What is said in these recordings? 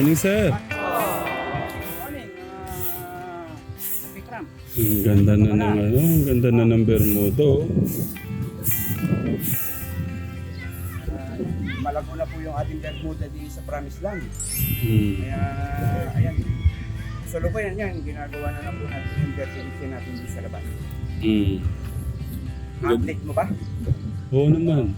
morning, sir. Morning, ah, Vikram. Ang ganda na ng ano, ang ganda na ng Bermuda. oh. Ah, malago na po yung ating Bermuda dito sa Promised Land. Hmm. Kaya, ayan. Solo ko yan yan, ginagawa na lang po natin yung fertility natin dito sa labas. Hmm. Update mo ba? Oo naman.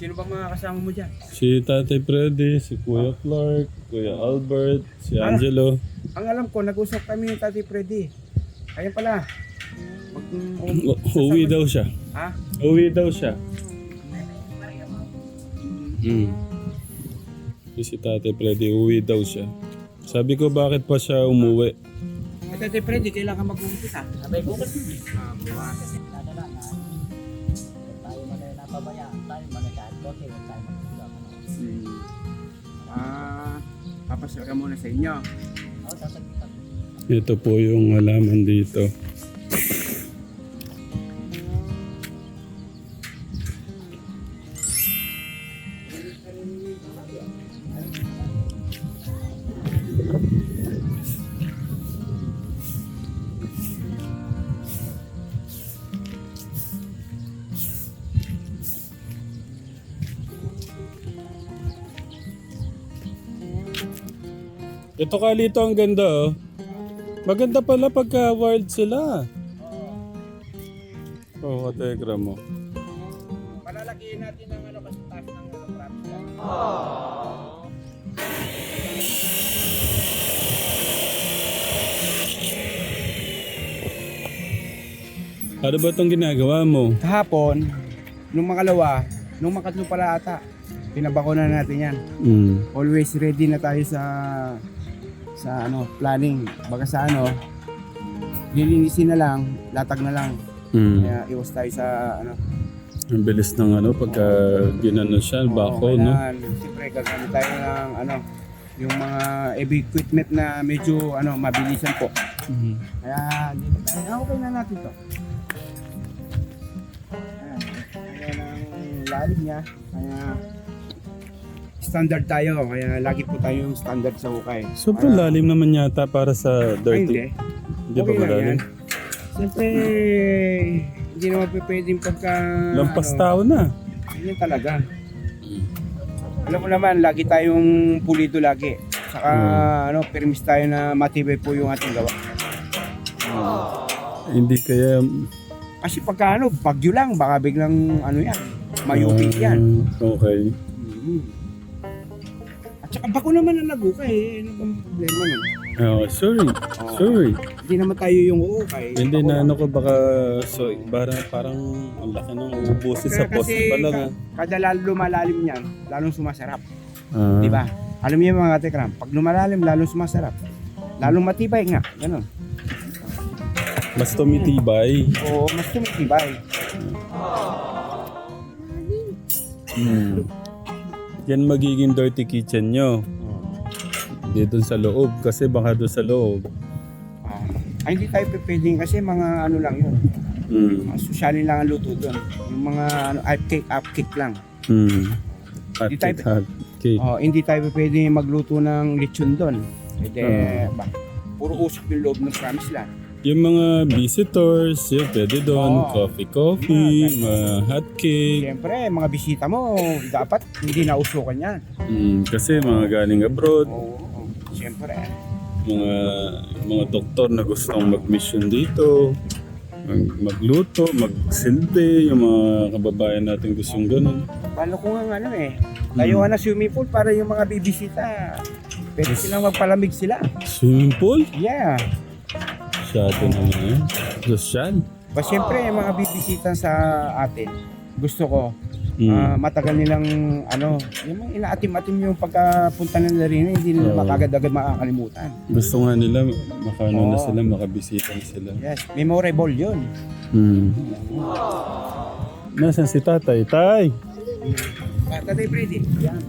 Sino ba mga kasama mo dyan? Si Tatay Freddy, si Kuya Clark, Kuya Albert, si Angelo. Ang alam ko, nag-usap kami ni Tati Freddy. Ayan pala. Mag, U- Uwi daw siya. Ha? Uwi daw siya. Hmm. Si Tatay Freddy, uwi daw siya. Sabi ko bakit pa siya umuwi. Eh, Tati Freddy, kailangan mag-umpisa. Sabay bukas yun eh. Ah, bukas. Papasok ka muna sa inyo. Ito po yung halaman dito. Ito kalito ang ganda oh. Maganda pala pagka wild sila. Oo, oh, kategra mo. Palalakihin natin ang ano kasi taas ng traffic yan. Ano ba itong ginagawa mo? Kahapon, nung makalawa, nung makatlo pala ata, pinabakuna natin yan. Mm. Always ready na tayo sa sa ano, planning. Baga sa ano, lilinisin na lang, latag na lang. Mm. Kaya iwas tayo sa ano. Ang bilis ng ano pagka ginano siya, bako, no? kailangan, Siyempre, gagamit tayo ng ano, yung mga heavy equipment na medyo ano, mabilisan po. Mm. Kaya dito tayo, ah, okay na natin to. Ayan, ayan ang lalim niya. Kaya standard tayo. Kaya lagi po tayong standard sa hukay. Sobrang lalim naman yata para sa Ay, hindi. dirty. Hindi Okay lang malalim? Siyempre, hindi naman pa pwedeng pagka... Lampas ano, tao na. Yan talaga. Alam mo naman, lagi tayong pulido lagi. Saka, ano, permis tayo na matibay po yung ating gawa. Hindi kaya... Kasi pagka ano, bagyo lang, baka biglang ano yan, mayubig yan. Ah, okay. Mhm. At saka bako naman ang nagukay eh. Ano bang problema nun? Oh, sorry. Oo. Sorry. Hindi naman tayo yung uukay. Hindi na ano ko baka so parang parang ang laki ng ubusin sa post pa lang. ka- kada lalo lumalalim yan, lalong sumasarap. ah. Di ba? Alam niyo mga katekram, pag lumalalim, lalong sumasarap. Lalong matibay nga. Ganun. Mas tumitibay. Oo, mas tumitibay. Hmm. Yan magiging dirty kitchen nyo. Hindi dun sa loob kasi baka dun sa loob. Ah, ay, hindi tayo pwedeng kasi mga ano lang yun. Hmm. Mga sosyalin lang ang luto doon. Yung mga ano, up cake, up cake lang. Hmm. Hot Di tayo- cake, hot cake. Oh, hindi tayo pwede magluto ng lechon doon. Hindi, Hmm. ba, puro usok yung loob ng promise lang. Yung mga visitors, yun, pwede doon. Oo. Coffee, coffee, mga hot cake. Siyempre, mga bisita mo, dapat hindi na usukan yan. Hmm. Kasi mga galing abroad, Oo, oo. siyempre. mga mga doktor na gustong mag-mission dito, mag magluto, magsilbi, yung mga kababayan natin gustong ganun. Paano ko nga ano eh, tayo na swimming pool para yung mga bibisita. Pwede silang magpalamig sila. Swimming pool? Yeah. Shadow naman yan. Social. Ba, siyempre, yung mga bibisita sa atin, gusto ko, Mm. ah, matagal nilang, ano, yung mga inaatim-atim yung pagkapunta nila rin, hindi nila Oo. makagad-agad makakalimutan. Gusto nga nila, makano na Oo. sila, makabisita na sila. Yes, memorable yun. Mm. Nasaan si tatay? Tay! Tatay Freddy, yan.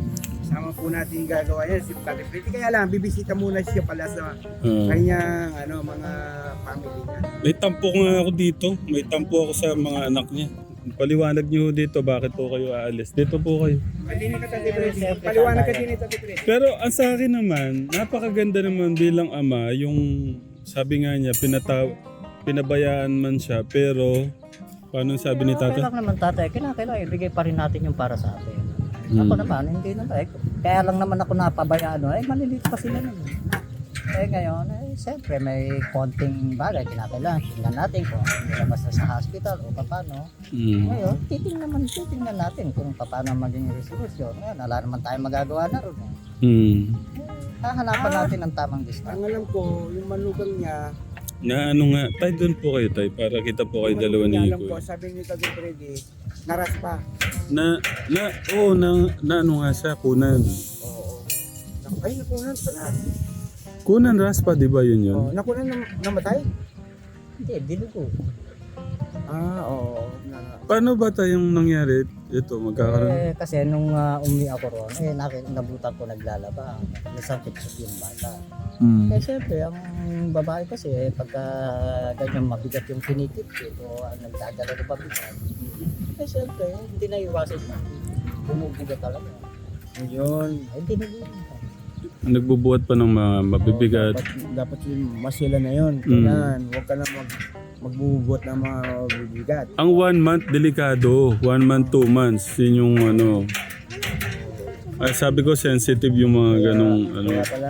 Kasama po natin yung gagawa yan, si Tatay Freddy. Kaya lang, bibisita muna siya pala sa Ah. kanyang, ano, mga family niya. may tampo nga ako dito. May tampo ako sa mga anak niya. paliwanag niyo dito bakit po kayo aalis. Dito po kayo. Malinis ka Tatay Freddy. Paliwanag ka din ni Tatay Freddy. Pero ang sa akin naman, napakaganda naman bilang ama yung sabi nga niya, pinata pinabayaan man siya pero paano sabi ni Okay tata? lang naman tatay, kinakailangan ibigay pa rin natin yung para sa atin. Hmm. Ako naman, hindi naman. Eh, kaya lang naman ako napabayaan. no? Eh, maliliit pa sila nun. Eh ngayon, eh, siyempre may konting bagay kinakailangan. Tingnan natin kung nilabas na sa hospital o paano. Mm. Ngayon, titingnan naman, titingnan natin kung paano maging resolution. Ngayon, wala naman tayong magagawa na ron. eh. Mm. Hahanapan natin ang tamang distance. Ang alam ko, yung manugang niya, Na ano nga, tay doon po kayo tay para kita po kayo dalawa ni niya, alam ko, Kuya. sabi ni Tatay Freddy, naras pa. Na, na, oo, na, na ano nga siya, kunan. Oo. Naku- Ay, nakunan pala. Kunan raspa, di ba yun yun? Oh, nakunan nam namatay? Hindi, dinugo. Ah, oo. Na, Paano ba tayong nangyari ito, magkakaroon? Eh, kasi nung uh, umi ako roon, eh, nak- nabutan ko naglalaba. Nasakit sa yung bata. Mm. Eh, siyempre, ang babae kasi, eh, pagka ganyan mabigat yung kinikip o uh, nagdadala ng pabigat, eh, siyempre, hindi na iwasan mo. Bumubuga talaga. yun. Eh, dinugo. Nagbubuhat pa ng mga mabibigat. Dapat, dapat yung masila na yun. Mm. Kailangan, huwag ka na mag, magbubuot ng mga bibigat. Ang one month, delikado. One month, two months. Yun yung ano. Ay, sabi ko, sensitive yung mga ganong ano. Kaya pala,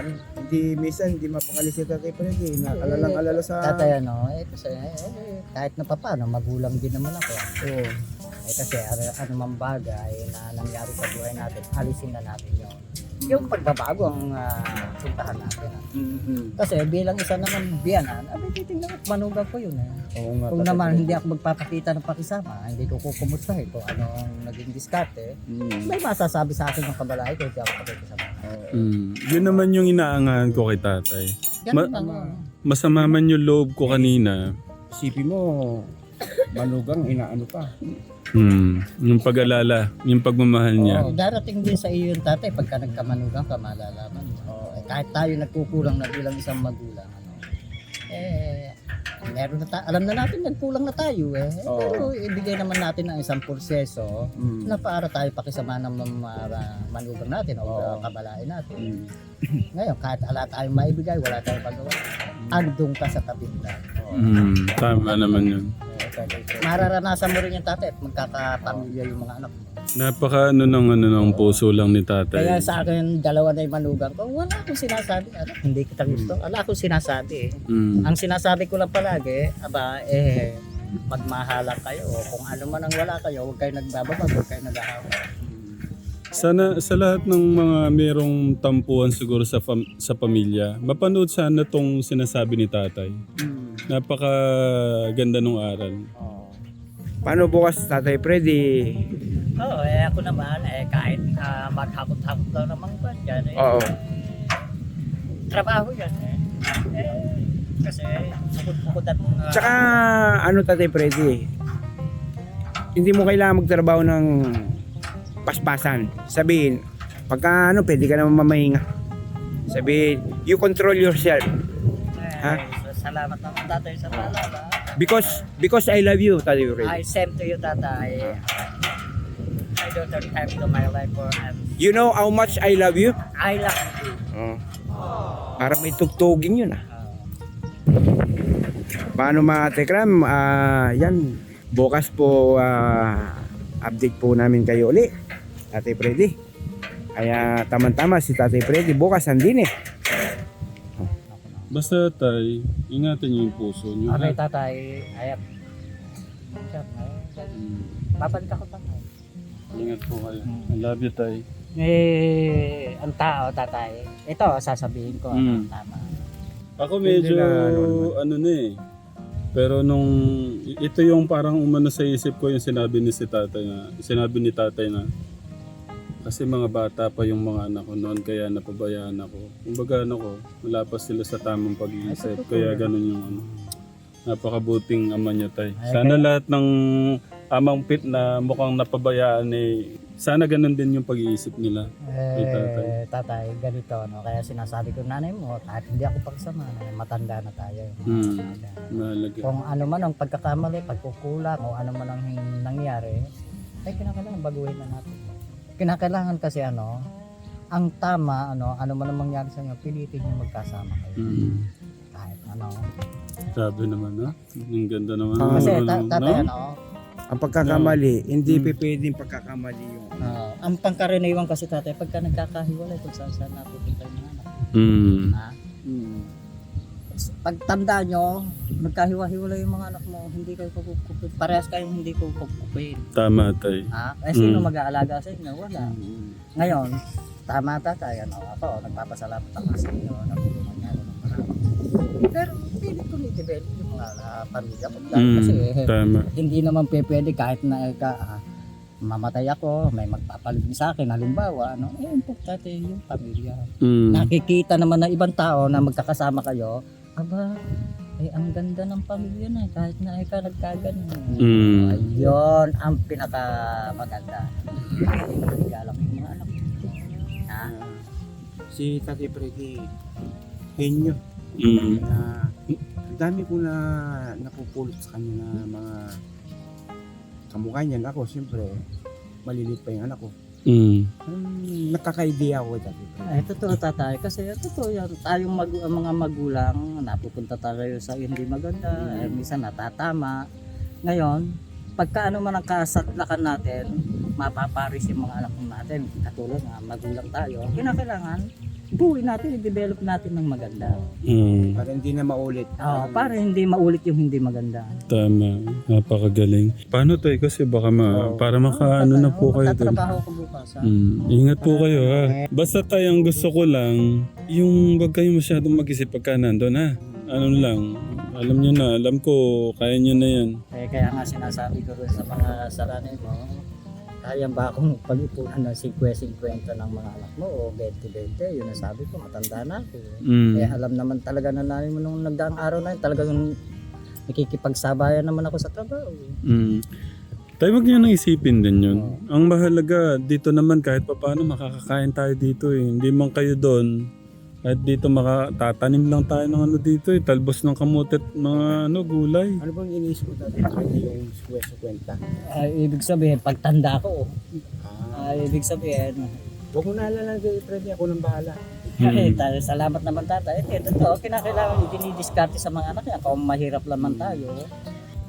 ano, hindi, minsan, hindi mapakali si Tatay Freddy. Nakalalang alala sa... Tatay, ano, eh, kasi, eh, eh, kahit na papaano, magulang din naman ako. Oo. Eh, kasi, ano, ano mang bagay na nangyari sa buhay natin, alisin na natin yun. Yung pagbabago ang ah, puntahan natin. ah. Mm-hmm. Kasi bilang isa naman biyanan, abay titignan ko, manugang ko yun eh. Oo nga. Kung naman hindi ako magpapakita ng pakisama, hindi ko kukumustahin kung anong naging diskarte, Mm. may masasabi sa akin ng kabalaay ko, hindi ako pakikisama. Oo. Mm. Yun naman yung inaangahan ko kay tatay. Ma- ah. Masama man yung loob ko kanina. Isipin mo, manugang, inaano pa. Hmm. Yung pag-alala, yung pagmamahal niya. Oo, darating din sa iyo yung tatay pagka nagkamanugang ka, malalaman. mo. Eh, kahit tayo nagkukulang na bilang isang magulang, ano, eh, meron na ta- alam na natin nagkulang na tayo eh. Oo. Pero ibigay naman natin ang isang proseso Mm. na para tayo pakisama ng mga manugang natin o Oo. kabalain natin. Mm. Ngayon, kahit ala tayong maibigay, wala tayong magawa. Andong ka sa tabi na. Hmm. Tama naman yun. Mararanasan mo rin yung tatay at magkakapamilya yung mga anak mo. Napaka ano ng ano ng puso lang ni Kaya tatay. sa akin, dalawa na yung manugang ko, wala akong sinasabi. Ano, hindi kita gusto. Wala akong sinasabi eh. Hmm. Ang sinasabi ko lang palagi, aba, eh, magmahalan kayo. Kung ano man ang wala kayo, huwag kayo nagbababag, huwag kayo nag-ahawa. Sana sa lahat ng mga merong tampuhan siguro sa fam- sa pamilya, mapanood sana tong sinasabi ni tatay. Mm. Napaka ganda ng aral. Oo. Paano bukas, Tatay Freddy? Oo, eh ako naman, eh kahit uh, maghakot-hakot lang naman ba dyan, eh, Oo. trabaho yan eh. eh kasi bukod-bukod at uh, Tsaka, ano Tatay Freddy, hindi mo kailangan magtrabaho ng paspasan. Sabihin, pagka ano, pwede ka naman mamahinga. Sabihin, you control yourself. eh, Ha? Salamat naman tatay sa paalala. Because, because I love you, Tatay Freddy. I send to you tatay. I don't time to my life for um, You know how much I love you? I love you. Oh. Para may tugtugin yun ah. Uh, Paano mga tekram? Ah, yan. Bukas po ah, update po namin kayo uli. Tatay Freddy. Kaya tamang-tama si Tatay Freddy bukas andin eh. Basta tay, ingatan niyo yung puso niyo. okay ha? tatay, ayap. Hmm. Babalik ako tatay. Ingat po kayo. I love you tay. Eh, ang tao, tatay. Ito, sasabihin ko, ano, Mm. tama. Ako medyo na, ano ano na eh. Pero nung ito yung parang umano sa isip ko yung sinabi ni si tatay na sinabi ni tatay na kasi mga bata pa yung mga anak ko noon kaya napabayaan ako. Kumbaga ano ko, wala pa sila sa tamang pag-iisip. Kaya ganun yung ano. Napakabuting ama niya tay. Sana lahat ng amang pit na mukhang napabayaan eh. Sana ganun din yung pag-iisip nila. Kay tatay. Eh, tatay, ganito, no? Kaya sinasabi ko, nanay mo, kahit hindi ako pagsama, nanay, matanda na tayo. Hmm. Mahalaga. Kung ano man ang pagkakamali, pagkukulang, o ano man ang nangyari, ay kinakailangan baguhin na natin. Kinakailangan kasi ano, ang tama, ano, ano man ang mangyari sa inyo, pilitin nyo magkasama kayo. Hmm. Kahit ano. Grabe naman, ha? Ang ganda naman. Ah. Kasi Ano, ta- no? tatay, ano, Ang pagkakamali, hindi Mm. pwedeng pagkakamali yung ah, ang pangkaraniwan kasi tatay, pagka nagkakahiwalay, kung saan saan napupunta yung anak. Hmm. Ha? Pag tanda nyo, nagkahiwa-hiwalay yung mga anak mo, hindi kayo kukupin. Parehas kayong hindi ko kukupin. Tama, tay. Ha? Eh, sino Mm. mag-aalaga sa inyo? Wala. Ngayon, tama tatay, ano, ako, nagpapasalamat ako sa inyo, natulungan niya ako ng marami. Pero pilit ko ni-develop yung mga ah, pamilya ko. Hmm. kasi Tama. hindi naman pwede kahit na eh, ka, ah, mamatay ako, may magpapalibing sa akin, halimbawa, ano, eh, importante yung pamilya. Hmm. Nakikita naman ng ibang tao na magkakasama kayo, aba, eh, ang ganda ng pamilya na, kahit na ikaw nagkaganon. Mm. Ayun, ang pinaka maganda. Regalo ko yung mga anak. Ha? si Tati Freddy, henyo na ang dami ko na napupulot sa kanya na mga kamukha niyan ako, siyempre, malilit pa yung anak ko. Hmm. Hmm, nakaka-idea ako Freddy. Ay, totoo tatay. Kasi totoo yan. Tayong mag, mga magulang, napupunta tayo sa hindi maganda. Eh, minsan natatama. Ngayon, pagka ano man ang kasatlakan natin, mapaparis yung mga anak natin. Katulad nga, magulang tayo. Kinakailangan, buuin natin, i-develop natin ng maganda. Hmm. Para hindi na maulit. Oh, para hindi maulit yung hindi maganda. Tama. Napakagaling. Paano tayo? Kasi baka ma... Oo. Para makaano na po kayo doon. Magtatrabaho ko bukas. Ha? Hmm. Ingat po kayo ha. Basta tayo ang gusto ko lang, yung wag kayo masyadong mag-isip pagka nandun ha. Ano lang, alam nyo na, alam ko, kaya nyo na yan. Eh, kaya nga sinasabi ko rin sa mga saranay mo, kaya ba akong pag-ipunan ng 50-50 ng mga anak mo o 20-20? Yun ang sabi ko, matanda na ako. Mm. Eh, alam naman talaga na namin mo nung nagdaang araw na yun, talagang nakikipagsabayan naman ako sa trabaho. Mm. Tayo wag nyo nang isipin din yun. Ang mahalaga, dito naman kahit pa paano makakakain tayo dito eh. Hindi man kayo doon, kahit dito makatatanim lang tayo ng ano dito eh. Talbos ng kamutit, mga ano, gulay. Ano bang iniisip ko Tati Freddy yung kwento kwenta? Ay, ibig sabihin, pagtanda ko, Ah, ay, ibig sabihin, huwag mo naalala Tati Freddy, ako nang bahala. eh, tayo, salamat naman tatay. Eh, totoo, kinakailangan dinidiskarte sa mga anak yan. Kung mahirap naman tayo,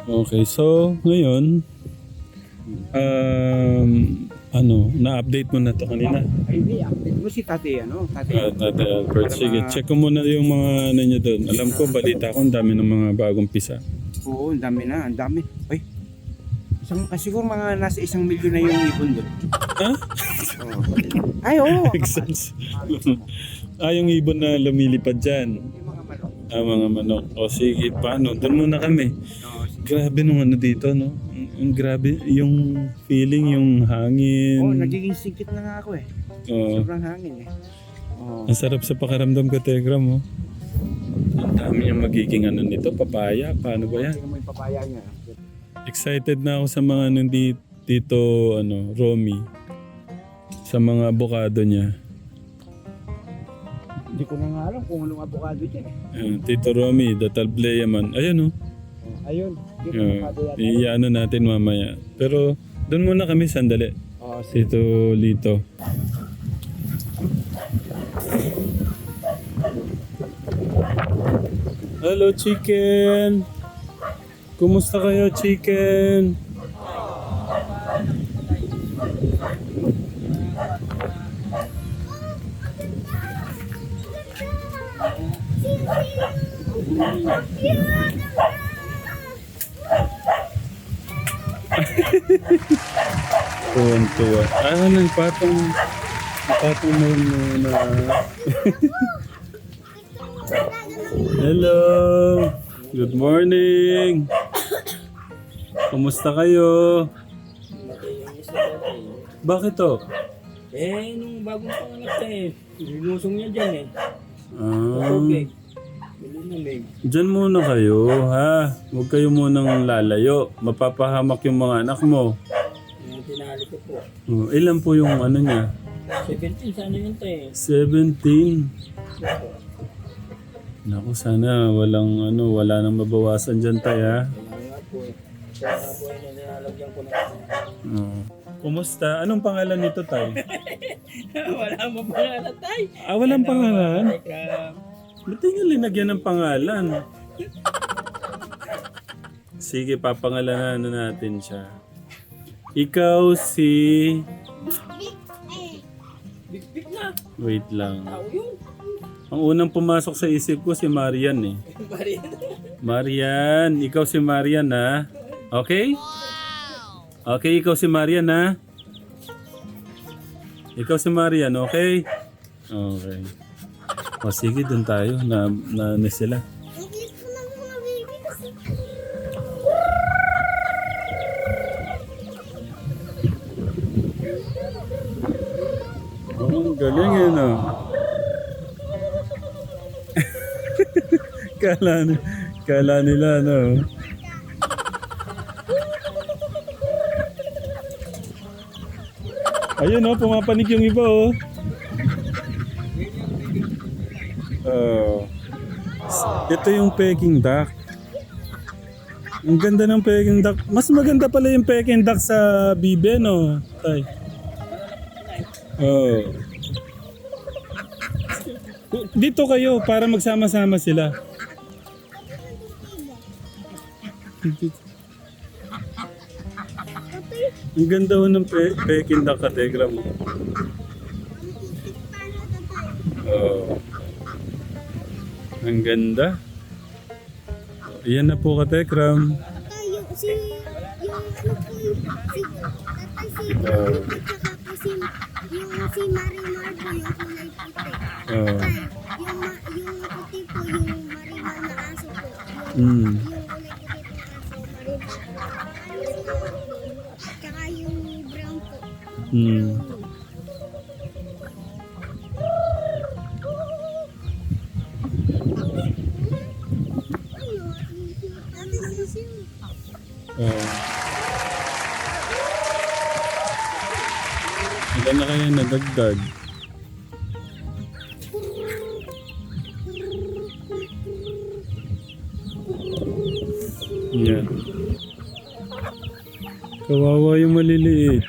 Okay, so ngayon, um, ano, na-update mo na to kanina. Ay, hindi. Update mo si Tati, ano? Tati. Uh, Tate Albert, sige, check ko muna yung mga ano nyo doon. Alam ko, balita ko, ang dami ng mga bagong pisa. Oo, ang dami na, ang dami. Ay, isang, ah, siguro mga nasa isang milyon na yung ibon doon. Ha? Oo. Ay, oo. Sense. ah, yung ibon na lumilipad dyan. Mga manok. Ah, mga manok. O sige, paano? Doon muna kami. Grabe nung ano dito, no? Ang, grabe, yung feeling, yung hangin. Oo, nagiging sigit na nga ako eh. Oo. Sobrang hangin eh. Oo. Ang sarap sa pakiramdam ko, Tegram, oh. Ang dami niyang magiging ano nito, papaya. Paano ba yan? Tingnan mo yung papaya niya. Excited na ako sa mga nandito, dito, ano, Romy. Sa mga abokado niya. Hindi ko na nga alam kung anong avocado dyan eh. Tito Romy, Datalblea man. Ayun, oh. Oh, ayun. Dito Uh, iano natin mamaya. Pero, doon muna kami sandali. Sige. Tito Lito. Hello, chicken! Kumusta kayo, chicken? Tuwan-tuwa. Ah, nagpatong... Nagpatong mo muna. Hello! Good morning! Kumusta kayo? Bakit to? Eh, nung bagong panganak ka eh, linusong niya dyan eh. Ah, Okay. Diyan muna kayo, ha? Huwag kayo munang lalayo. Mapapahamak yung mga anak mo. Po. Oh, ilan po yung ano niya? 17, sana yun tayo. 17. Naku, sana walang ano, wala nang mabawasan dyan tayo, ha? Kaya nga po eh. Kaya nga po eh, nilalagyan ko na. Oo. Kumusta? Anong pangalan nito, Tay? Wala mo pa na tayo. Ah, walang pangalan? Kaya, Ba't yung linagyan ng pangalan? Sige, papangalanan na natin siya. Ikaw si... big na. Wait lang. Tao yun. Ang unang pumasok sa isip ko si Marian eh. Bari. Marian, ikaw si Marian ha? Okay? Okay, ikaw si Marian ha? Ikaw si Marian, okay? Okay. O sige, dun tayo. Na, na, na sila. Ang galing eh, no? kala, kala nila, no? Ayun, oh, pumapanik yung iba, oh. Oh. Ito yung Peking duck. Ang ganda ng Peking duck. Mas maganda pala yung Peking duck sa bibe, no? Tay. Oh. Dito kayo para magsama-sama sila. Ang ganda ho ng pe Peking duck kategra mo. Oh. Ang ganda. Ayan na po katekram. Si, yung, yung, si, tatay si, yung si yung kulay puti. Oh. Tay, yung, ma, yung puti po, yung Marimar na aso po. Yung, Mm. Tsaka yung brown po. Siya? Oh. Ilan na kaya nadagdag? Yan. Kawawa yung maliliit.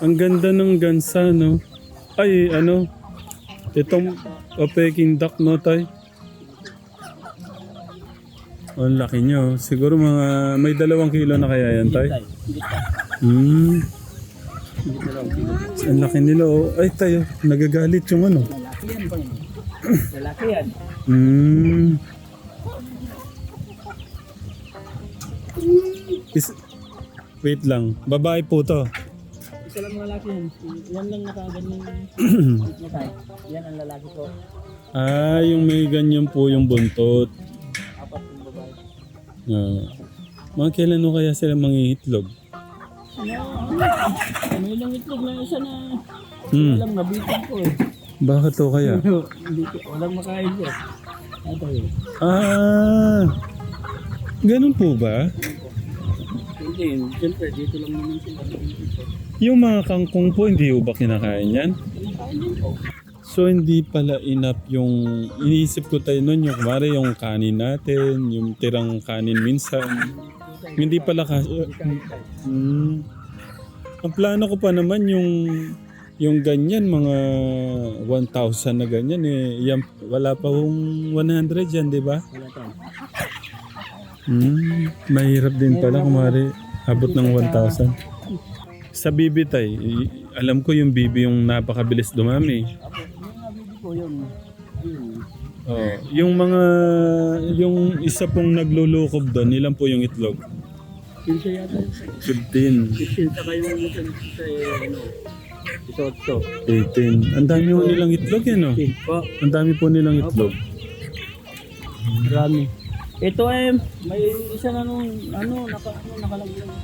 Ang ganda ng gansa, no? Ay, ano? Itong uh, Peking duck, no, tay? Oh, Ang laki nyo. Siguro mga may dalawang kilo na kaya yan, tay? Hmm. Ang laki nila, oh. Ay, tayo. Nagagalit yung ano. Lalaki yan yun? Lalaki yan. Hmm. Is- Wait lang. Babae po to. Isa lang lalaki yan. Yan lang nakaganyan. Yan ang lalaki ko. Ah, yung may ganyan po yung buntot. Ah. mga kailan ho kaya sila mangihitlog? Ano? May ilang itlog na isa na Hmm. walang nabitin ko eh. Bakit ho kaya? Hindi ko, walang makain ko. Ito yun. Ah, ganun po ba? Hindi, siyempre dito lang naman sila. Yung mga kangkong po, hindi ho ba kinakain yan? Kinakain din ko. So hindi pala enough yung iniisip ko tayo nun yung kumari yung kanin natin, yung tirang kanin minsan. Hindi pala kasi Hmm. Ang plano ko pa naman yung yung ganyan mga 1,000 na ganyan eh yan, wala pa hong 100 yan, di ba? Hmm, mahirap din pala kumari abot ng 1,000. Sa bibi tay, i- alam ko yung bibi yung napakabilis dumami. Yung yun. Oh, yung mga yung isa pong naglulukob doon, ilan po yung itlog? Pinsa yata yun. 15. Pinsa kayo yung sa ano. 18. 18. Ang dami po nilang itlog yan, no? Po, Ang dami po nilang itlog. marami. Ito ay may isa na nung ano, naka, ano nakalagay. na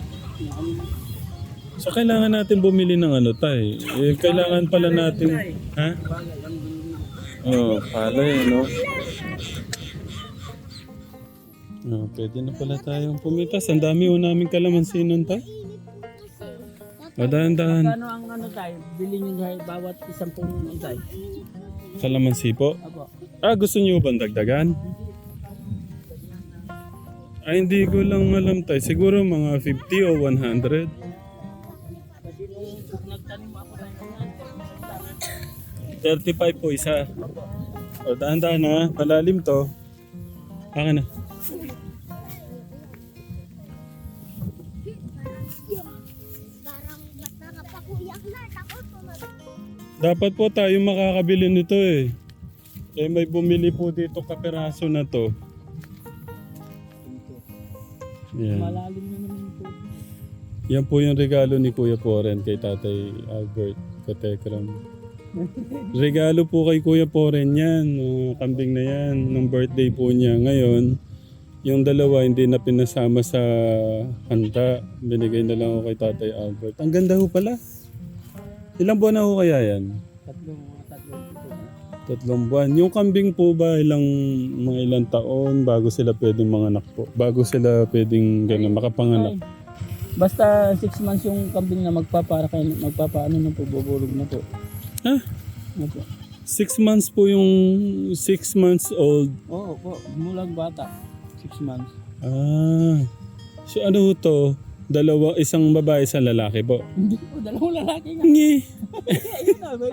ano. So kailangan natin bumili ng ano tay. Eh, kailangan pala natin... Ha? Oo, oh, palay, no? Oh, pwede na pala tayong pumitas. Ang dami ho namin kalamansi nun tay. O, dahan-dahan. Ano ang ano tayo? Bili nyo tayo bawat isang pong tayo. Kalamansi po. Apo. Ah, gusto niyo bang dagdagan? Ay, hindi ko lang alam tay. Siguro mga 50 o 100. 35 po isa. O, dahan-dahan ha. Malalim to. Akin na. Na. Dapat po tayo makakabili nito eh. Eh may bumili po dito kaperaso na to. Yan. malalim na naman po. Yan po yung regalo ni Kuya Poren kay Tatay Albert Katekram. Regalo po kay Kuya Poren yan. Mga kambing na yan. Nung birthday po niya. Ngayon, yung dalawa hindi na pinasama sa handa. Binigay na lang ako kay Tatay Albert. Ang ganda ho pala. Ilang buwan na ho kaya yan? Tatlong tatlong ito. Tatlong buwan. Yung kambing po ba ilang mga ilang taon bago sila pwedeng manganak po? Bago sila pwedeng gano'n, makapanganak. Ay, Basta 6 months yung kambing na magpapara kayo, magpapaano na po, bubulog na po. Ha? Ano po? Six months po yung six months old. Oo po, mulang bata. 6 months. Ah. So ano to? Dalawa, isang babae, isang lalaki po. Hindi po, dalawang lalaki nga. Ngi. Ayun na, may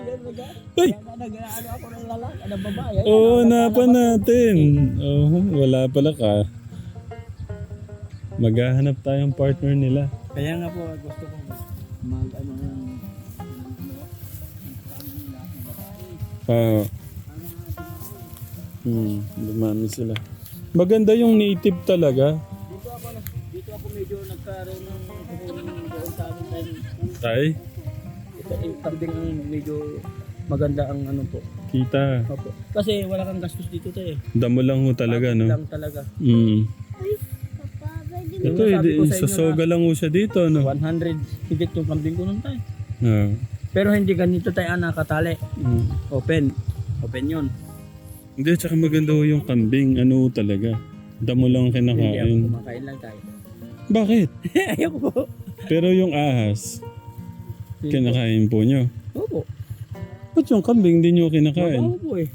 Ay! Nag-ano ako ng lalaki, ng babae. Oo, nag- hanapan natin. Oo, wala pala ka. Maghahanap tayong partner nila. Kaya nga po, gusto ko mag, ano, ng Ah. Hmm, dumami sila. Maganda yung native talaga. Dito ako, na- dito ako medyo nagkaroon ng doon sa amin tayo. Tay, Ito yung kambing ang medyo maganda ang ano po. kita. Opo. Kasi wala kang gastos dito tayo eh. Damo lang ho talaga, no? Lang talaga. Hmm. Papa, pwede Ito, sabi hindi, ko sa inyo sasoga lang ho siya dito, no? 100 higit yung kambing ko nun tayo. Ah. Pero hindi ganito tayo ah, nakatali. Hmm. Open. Open yun. Hindi, tsaka maganda ho yung kambing. Ano ho talaga? Damo lang Hindi ako kinakain. kumakain lang tayo. Bakit? Ayoko po. Pero yung ahas, kinakain po nyo. Opo. Ba't yung kambing hindi nyo kinakain? Mabaho po eh.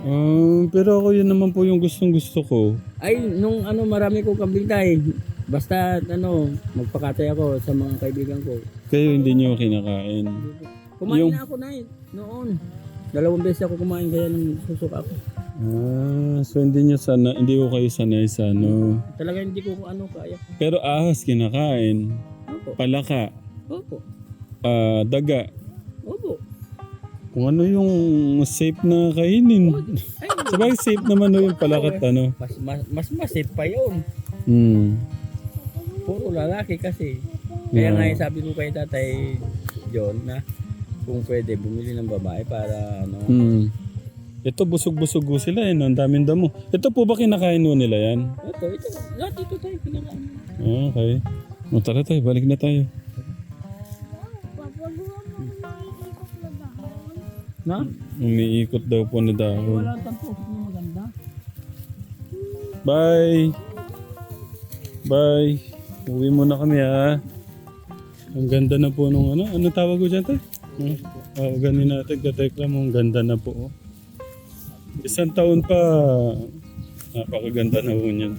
Ah, pero ako yun naman po yung gustong gusto ko. Ay, nung ano marami ko kambing tayo. Basta ano, magpakatay ako sa mga kaibigan ko. Kayo hindi nyo kinakain. Kumain Yung- na ako na noon. Dalawang beses ako kumain kaya nang susuka ako. Ah, so hindi nyo sana, hindi ko kayo sanay sa ano. Talaga hindi ko ano kaya. Pero ahas kinakain. Opo. Palaka. Opo. Ah, daga. Opo. Kung ano yung safe na kainin. Ay, Sabay safe naman no yung palakat ano. mas mas mas masip pa yun. Hmm. Puro lalaki kasi. Kaya Yeah. nga sabi ko kay Tatay John na kung pwede bumili ng babae para ano. Hmm. Ito busog-busog sila eh, no? ang daming damo. Ito po ba kinakain ho nila yan? Ito, ito. Lahat ito tayo kinakain. Okay. O tara tayo, balik na tayo. Na? Umiikot daw po na dahon. Wala ang tampo. Hindi maganda. Bye! Bye! Uwi muna kami ha. Ang ganda na po nung ano. Ano tawag ko dyan tayo? Hmm? Oh, ganin natin. Katekla mo. Ang ganda na po. oh. Isang taon pa. Napakaganda na po niyan.